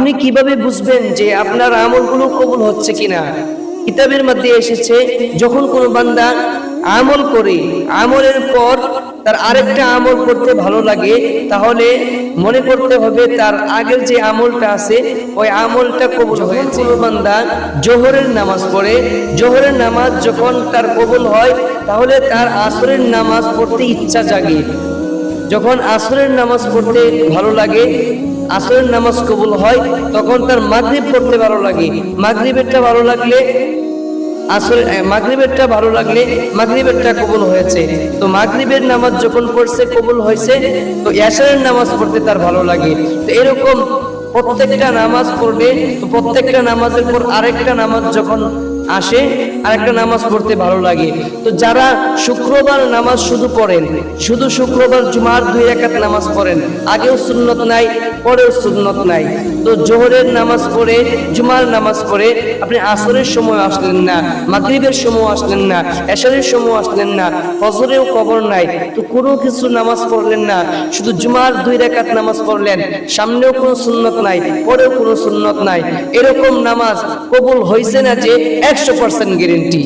আপনি কীভাবে বুঝবেন যে আপনার আমলগুলো কবুল হচ্ছে কিনা? কিতাবের মধ্যে এসেছে, যখন কোনো বান্দা আমল করে, আমলের পর তার আরেকটা আমল করতে ভালো লাগে, তাহলে মনে করতে হবে তার আগের যে আমলটা আছে, ওই আমলটা কবুল হয়েছে। বান্দা জোহরের নামাজ পড়ে, জোহরের নামাজ যখন তার কবুল হয়, তাহলে তার আসরের নামাজ পড়তে ইচ্ছা জাগে। যখন আসরের নামাজ পড়তে ভালো লাগে আসরের নামাজ কবুল হয় তখন তার মাগরিব পড়তে ভালো লাগে। মাগরিবেরটা ভালো লাগলে আসরে এ, মাগরিবেরটা ভালো লাগলে মাগরিবেরটা কবুল হয়েছে। তো মাগরিবের নামাজ যখন পড়ছে কবুল হয়েছে তো এশারের নামাজ পড়তে তার ভালো লাগে। তো এরকম প্রত্যেকটা নামাজ পড়লে তো প্রত্যেকটা নামাজের পর আরেকটা নামাজ যখন আসে, আরেকটা নামাজ পড়তে ভালো লাগে। তো যারা শুক্রবার নামাজ শুধু পড়েন, শুধু শুক্রবার জুমার দুই রাকাত নামাজ পড়েন, আগেও সুন্নত নাই, পরেও সুন্নত নাই। তো জোহরের নামাজ পড়ে, জুমার নামাজ পড়ে, আপনি আসরের সময় আসলেন না, মাগরিবের সময় আসলেন না, এশারের সময় আসলেন না, ফজরেও কবর নাই। তো কোনো কিছু নামাজ পড়লেন না, শুধু জুমার দুই রাকাত নামাজ পড়লেন, সামনেও কোনো সুন্নত নাই, পরেও কোনো সুন্নত নাই। এরকম নামাজ কবুল হয়েছে না যে একশো পার্সেন্ট গ্যারেন্টি